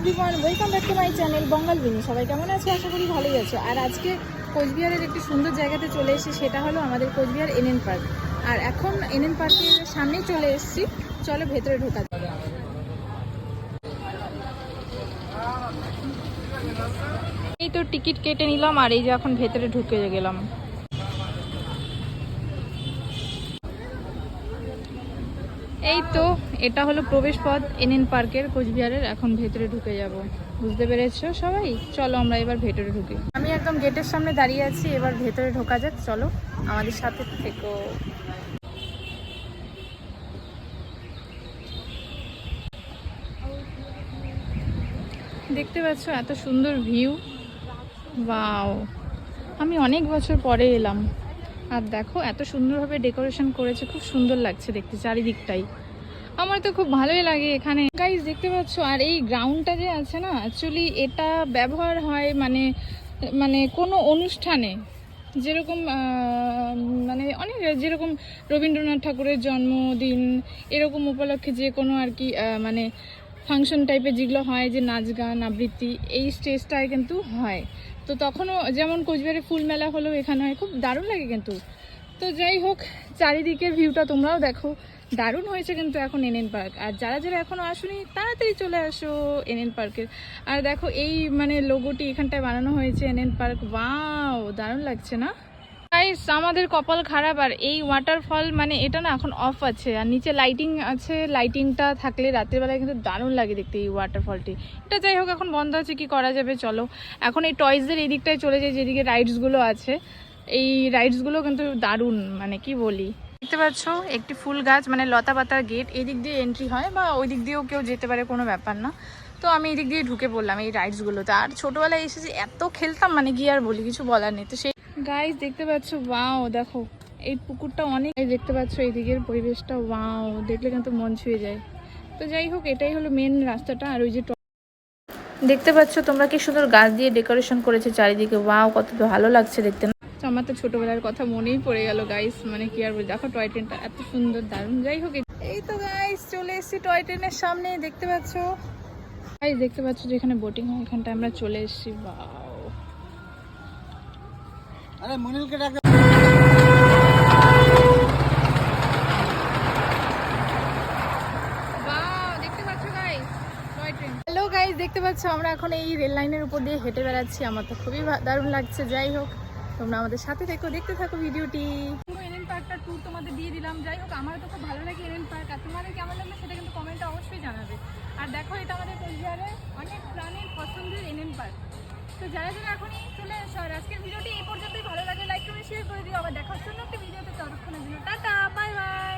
Everyone welcome back to my channel বঙ্গাল বিনি সবাই কেমন আছে? আশা করি ভালোই আছো। আর আজকে কোচবিহারের একটি সুন্দর জায়গাতে চলে এসেছি, সেটা হলো আমাদের কোচবিহার এনএন পার্ক আর এখন এনএন পার্কের সামনেই চলে এসেছি। চলো ভেতরে ঢোকা যাক। এই তো টিকিট কেটে নিলাম, আর এই যে এখন ভেতরে ঢুকে গেলাম। এই তো, এটা হলো প্রবেশ পথ এনএন পার্কের কোচবিহারের, এখন ভেতরে ঢুকে যাব। বুঝতে পেরেছ সবাই? চলো আমরা এবার ভেতরে ঢুকি। আমি একদম গেটের সামনে দাঁড়িয়ে আছি, এবার ভেতরে ঢোকা যাক, চলো আমাদের সাথে থেকো। দেখতে পাচ্ছ এত সুন্দর ভিউ? বাও আমি অনেক বছর পরে এলাম। আর দেখো, এত সুন্দরভাবে ডেকোরেশন করেছে, খুব সুন্দর লাগছে দেখতে চারিদিকটাই। আমার তো খুব ভালোই লাগে এখানে। গাইজ দেখতে পাচ্ছ, আর এই গ্রাউন্ডটা যে আছে না অ্যাকচুয়ালি এটা ব্যবহার হয় মানে মানে কোনো অনুষ্ঠানে। যেরকম মানে অনেক, যেরকম রবীন্দ্রনাথ ঠাকুরের জন্মদিন, এরকম উপলক্ষে যে কোনো আর কি মানে ফাংশন টাইপের যেগুলো হয়, যে নাচ গান, আবৃত্তি, এই স্টেজটায় কিন্তু হয়। তো তখনও যেমন কোচবিহারে ফুল মেলা হলেও এখানে হয়, খুব দারুণ লাগে কিন্তু। তো যাই হোক, চারিদিকের ভিউটা তোমরাও দেখো। দারুণ হয়েছে কিন্তু এখন এনএন পার্ক আর যারা যারা এখনও আসুনি, তাড়াতাড়ি চলে আসো এনএন পার্কের আর দেখো, এই মানে লোগোটি এখানটায় বানানো হয়েছে এনএন পার্ক ওয়াও দারুণ লাগছে না? গাইস আমাদের কপাল খারাপ আর এই ওয়াটারফল মানে এটা না এখন অফ আছে। আর নিচে লাইটিং আছে লাইটিংটা থাকলে রাতের বেলায় কিন্তু দারুণ লাগে দেখতে এই ওয়াটারফলটি এটা যাই হোক, এখন বন্ধ আছে, কি করা যাবে, চলো। এখন এই টয়সদের এই দিকটায় চলে যায় যেদিকে রাইডসগুলো আছে। এই রাইডসগুলো কিন্তু দারুণ মানে কি বলি? দেখতে পাচ্ছ, একটি ফুল গাছ মানে লতা পাতার গেট, এদিক দিয়ে এন্ট্রি হয় বা ওই দিক দিয়েও কেউ যেতে পারে, কোনো ব্যাপার না। তো আমি এই দিক দিয়ে ঢুকে পড়লাম এই রাইডসগুলোতে আর ছোটোবেলায় এসেছি এত খেলতাম মানে গিয়ে আর বলি, কিছু বলার নেই। তো সেই গাইস দেখতে পাচ্ছ ওয়াও দেখো, এই পুকুরটা অনেক দেখতে পাচ্ছ, এই দিকের পরিবেশটা ওয়াও দেখলে কিন্তু মন ছুঁয়ে যায়। তো যাই হোক, এটাই হলো মেন রাস্তাটা, আর ওই যে দেখতে পাচ্ছ, তোমরা কি সুন্দর গাছ দিয়ে ডেকোরেশন করেছে চারিদিকে ওয়াও কত ভালো লাগছে দেখতে। তো আমার তো ছোটবেলার কথা মনেই পড়ে গেল গাইস মানে কি আর বলি দেখো টয় ট্রেনটা এত সুন্দর দারুণ। যাই হোক এই তো গাইস চলে এসেছি টয় ট্রেনের সামনে দেখতে পাচ্ছ? গাইস দেখতে পাচ্ছ যেখানে বোটিং হয় এখানটা আমরা চলে এসেছি। ওয়াও আরে মনিলকে ডাক দেখতে পাচ্ছ আমরা এখন এই রেল লাইনের উপর দিয়ে হেঁটে বেড়াচ্ছি। আমার তো খুবই দারুণ লাগছে যাই হোক। তোমরা আমাদের সাথে দেখো দেখতে থাকো ভিডিওটি। এনএন পার্কটা ট্যুর তোমাদের দিয়ে দিলাম। যাই হোক আমার তো খুব ভালো লাগে এনএন পার্ক আর তোমাদের কেমন লাগবে সেটা কিন্তু কমেন্টে অবশ্যই জানাবে। আর দেখো, এটা আমাদের কোচবিহারে অনেক প্রাণের পছন্দের এনএন পার্ক তো যারা যারা এখনই চলে এসো, আর আজকের ভিডিওটি এই পর্যন্তই। ভালো লাগে লাইক করে শেয়ার করে দিও। আবার দেখার জন্য একটা ভিডিওতে ততক্ষণের জন্য। Tata bye bye